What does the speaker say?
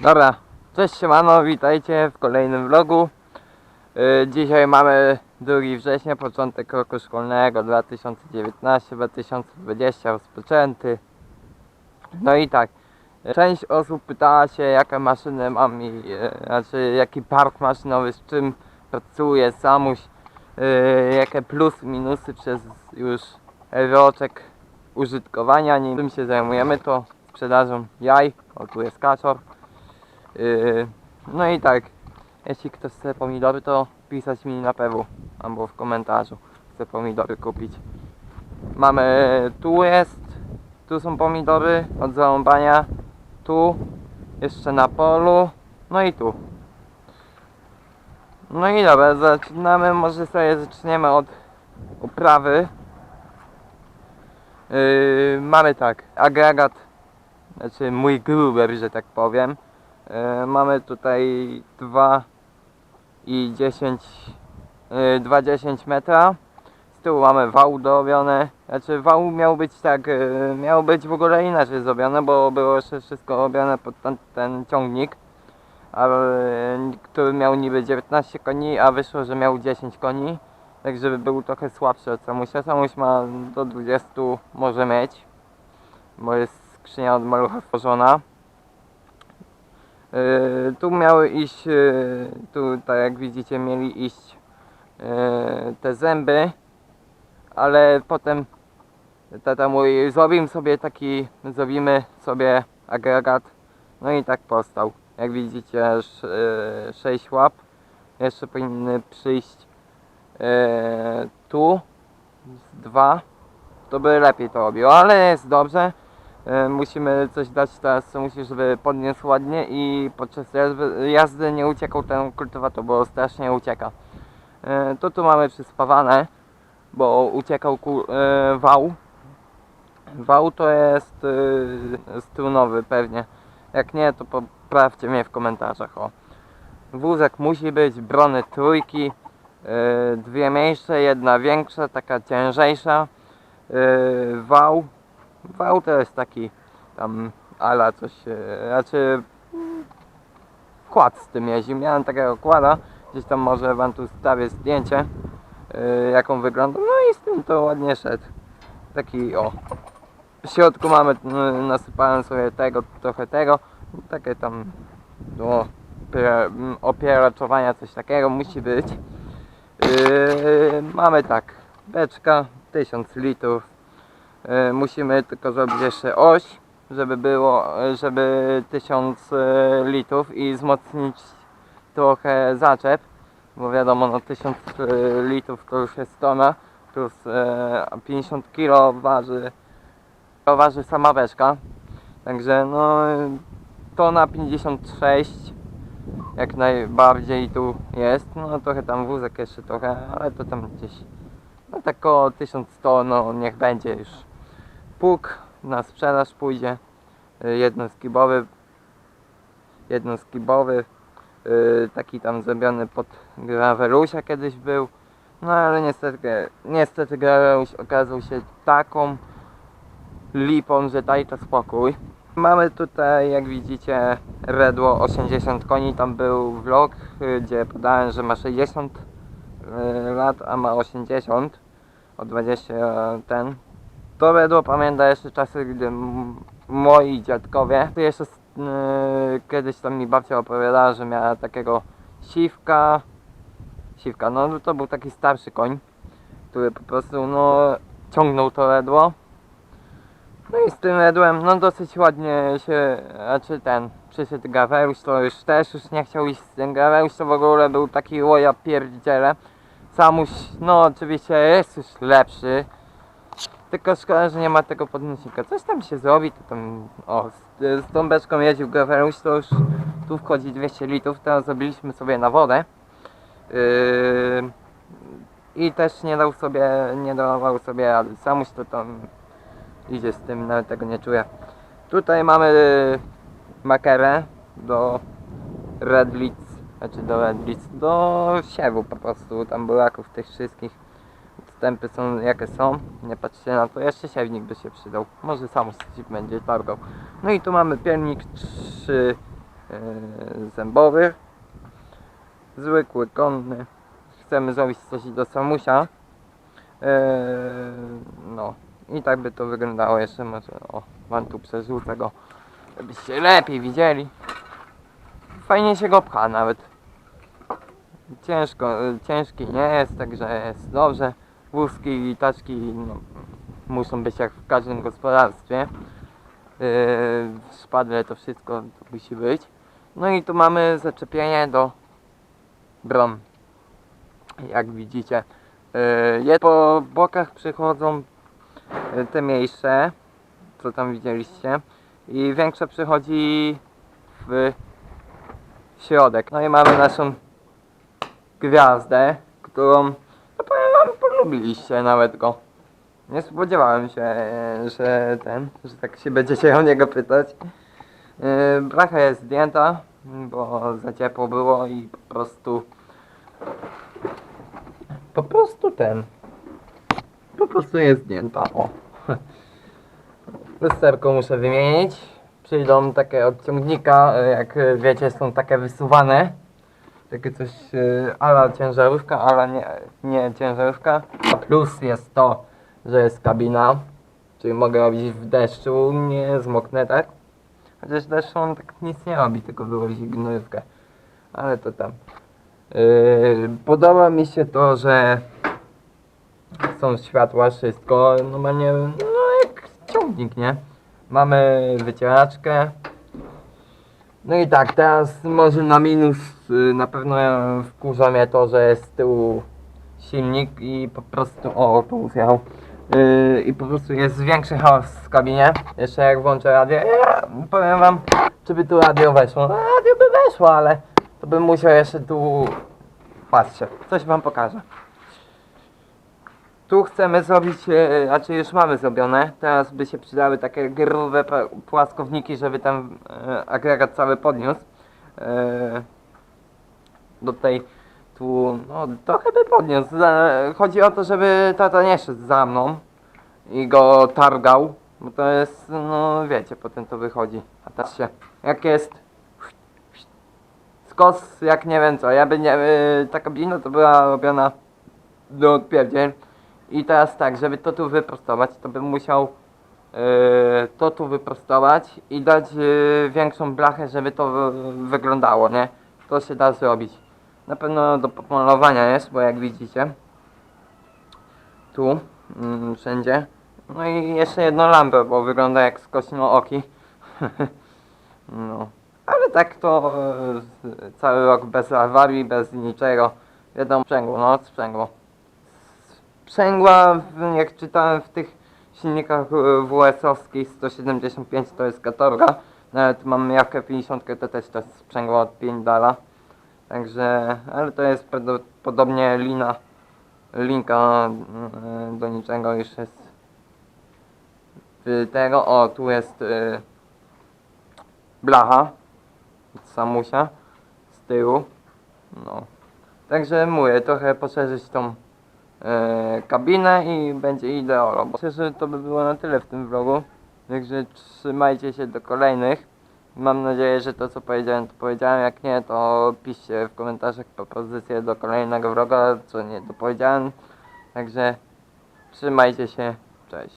Dobra, cześć siemano, witajcie w kolejnym vlogu. Yy, dzisiaj mamy 2 września, początek roku szkolnego 2019-2020 rozpoczęty. No i tak, część osób pytała się jakie maszyny mam i yy, znaczy jaki park maszynowy, z czym pracuję, samuś, yy, jakie plusy, minusy przez już roczek użytkowania nim. Się zajmujemy to sprzedażą jaj, o tu jest kaczor. Yy, no i tak, jeśli ktoś chce pomidory, to pisać mi na PW albo w komentarzu. Chce pomidory kupić. Mamy, tu jest, tu są pomidory od zarąbania, tu, jeszcze na polu, no i tu. No i dobra, zaczynamy, może sobie zaczniemy od uprawy. Yy, mamy tak, agregat, znaczy mój gruber, że tak powiem. E, mamy tutaj 2 i 10 e, 2,10 metra. Z tyłu mamy wał dorobiony znaczy wał miał być tak e, miał być w ogóle inaczej zrobione bo było jeszcze wszystko robione pod ten, ten ciągnik który miał niby 19 koni a wyszło, że miał 10 koni. Tak żeby był trochę słabszy od samusia. Samuś ma do 20 może mieć bo jest skrzynia od malucha stworzona. Yy, tu miały iść, yy, tu tak jak widzicie mieli iść yy, te zęby, ale potem tata mówi zrobimy sobie taki, zrobimy sobie agregat, no i tak powstał. Jak widzicie sz, yy, 6 łap, jeszcze powinny przyjść tu, dwa, to by lepiej to robiło, ale jest dobrze. E, musimy coś dać teraz, musi, żeby podniósł ładnie i podczas jazdy, nie uciekał ten kultywator, bo strasznie ucieka. E, to tu mamy przyspawane, bo uciekał e, wał. Wał to jest strunowy pewnie. Jak nie, to poprawcie mnie w komentarzach. O. Wózek musi być, brony trójki, dwie mniejsze, jedna większa, taka ciężejsza. Wał Wał to jest taki tam ala coś, e, znaczy kład z tym jeździ. Miałem takiego kłada, gdzieś tam może wam tu stawię zdjęcie e, jaką wygląda. No i z tym to ładnie szedł. Taki o. W środku mamy, n- nasypałem sobie tego, trochę tego, takie tam do opieraczowania coś takiego musi być. Yy, mamy tak, beczka 1000 litrów, musimy tylko zrobić jeszcze oś, żeby było, e, żeby 1000 e, litrów i wzmocnić trochę zaczep, bo wiadomo, no 1000 e, litrów to już jest tona, plus e, 50 kg waży, waży sama beczka, także no tona 56 jak najbardziej tu jest, no trochę tam wózek jeszcze trochę, ale to tam gdzieś no tak około 1100, no niech będzie już. Pług na sprzedaż pójdzie. Y, Jednoskibowy. Jednoskibowy. y, Taki tam zrobiony pod Gravelusia kiedyś był. No ale niestety, niestety Graveluś okazał się taką lipą, że daj spokój. Mamy tutaj, jak widzicie, redło 80 koni. Tam był vlog, y, gdzie podałem, że ma 60 y, lat, a ma 80 o 20 ten. To wedło pamięta jeszcze czasy, gdy moi dziadkowie, to jeszcze yy, kiedyś tam mi babcia opowiadała, że miała takiego siwka, siwka, no to był taki starszy koń, który po prostu no ciągnął to redło. No i z tym redłem, no dosyć ładnie się, znaczy ten, przyszedł Gaweruś, to już też już nie chciał iść z tym Gaweruś, to w ogóle był taki łoja pierdziele. Samuś, no oczywiście jest już lepszy. Tylko szkoda, że nie ma tego podnośnika. Coś tam się zrobi, to tam, o, z, z tą beczką jeździł Gaweruś, to już tu wchodzi 200 litrów, teraz zrobiliśmy sobie na wodę. Yy, I też nie dał sobie, nie dawał sobie, Samuś to tam idzie z tym, nawet tego nie czuję. Tutaj mamy makerę do Redlic, znaczy do Redlic, do siewu po prostu, tam buraków tych wszystkich. Wstępy są jakie są, nie patrzcie na to, jeszcze siewnik by się przydał, może sam coś będzie targał. No i tu mamy piernik 3 zębowy. Zwykły, konny. Chcemy zrobić coś do samusia. E, no i tak by to wyglądało jeszcze może o wam tu przerzucę go żebyście lepiej widzieli fajnie się go pcha nawet ciężko, e, ciężki nie jest także jest dobrze wózki i taczki no, muszą być jak w każdym gospodarstwie. Yy, szpadle to wszystko musi być. No i tu mamy zaczepienie do bron. Jak widzicie yy, po bokach przychodzą y, te mniejsze, co tam widzieliście i większe przychodzi w środek. No i mamy naszą gwiazdę, którą no powiem wam polubiliście nawet go. Nie spodziewałem się, e, że ten, że tak się będziecie o niego pytać. Yy, Bracha jest zdjęta, bo za ciepło było i po prostu po prostu ten po prostu jest zdjęta, o. Lusterko muszę wymienić. Przyjdą takie od ciągnika, e, jak e, wiecie, są takie wysuwane. Takie coś e, ala ciężarówka, ala nie, nie ciężarówka. A plus jest to, że jest kabina, czyli mogę robić w deszczu, nie zmoknę tak. Chociaż deszczu on tak nic nie robi, tylko wyłozi gnojówkę. Ale to tam. Yy, podoba mi się to, że są światła, wszystko, normalnie, no jak ciągnik, nie? Mamy wycieraczkę. No i tak, teraz może na minus y, na pewno wkurza mnie to, że jest z tyłu silnik i po prostu, o tu zjechał. Yy, I po prostu jest większy chaos w kabinie. Jeszcze jak włączę radio, ja powiem wam, czy by tu radio weszło. No, radio by weszło, ale to bym musiał jeszcze tu... Patrzcie, coś wam pokażę. Tu chcemy zrobić, e, znaczy już mamy zrobione, teraz by się przydały takie grube płaskowniki, żeby ten e, agregat cały podniósł. E, do tej tu, no trochę by podniósł. Chodzi o to, żeby tata nie szedł za mną i go targał, bo to jest, no wiecie, potem to wychodzi. A teraz się, jak jest skos, jak nie wiem co, ja by nie, e, ta kabina to była robiona do odpierdziel. I teraz tak, żeby to tu wyprostować, to bym musiał yy, to tu wyprostować i dać yy, większą blachę, żeby to wy- wyglądało, nie? To się da zrobić. Na pewno do pomalowania jest, bo jak widzicie, tu, mm, wszędzie. No i jeszcze jedną lampę, bo wygląda jak skośno oki. no. Ale tak to yy, cały rok bez awarii, bez niczego. Wiadomo, sprzęgło, no sprzęgło sprzęgła, jak czytałem w tych silnikach e, WS-owskich 175 to jest katorga. Nawet mam jawkę 50 to też to sprzęgło od Pindala. Także, ale to jest prawdopodobnie lina, linka e, do niczego już jest z tego, o tu jest e, blacha samusia z tyłu. No. Także mówię, trochę poszerzyć tą kabinę i będzie ideolo. Bo Myślę, że to by było na tyle w tym vlogu. Także trzymajcie się do kolejnych. Mam nadzieję, że to co powiedziałem, to powiedziałem. Jak nie, to piszcie w komentarzach propozycje do kolejnego vloga, co nie dopowiedziałem. Także trzymajcie się. Cześć.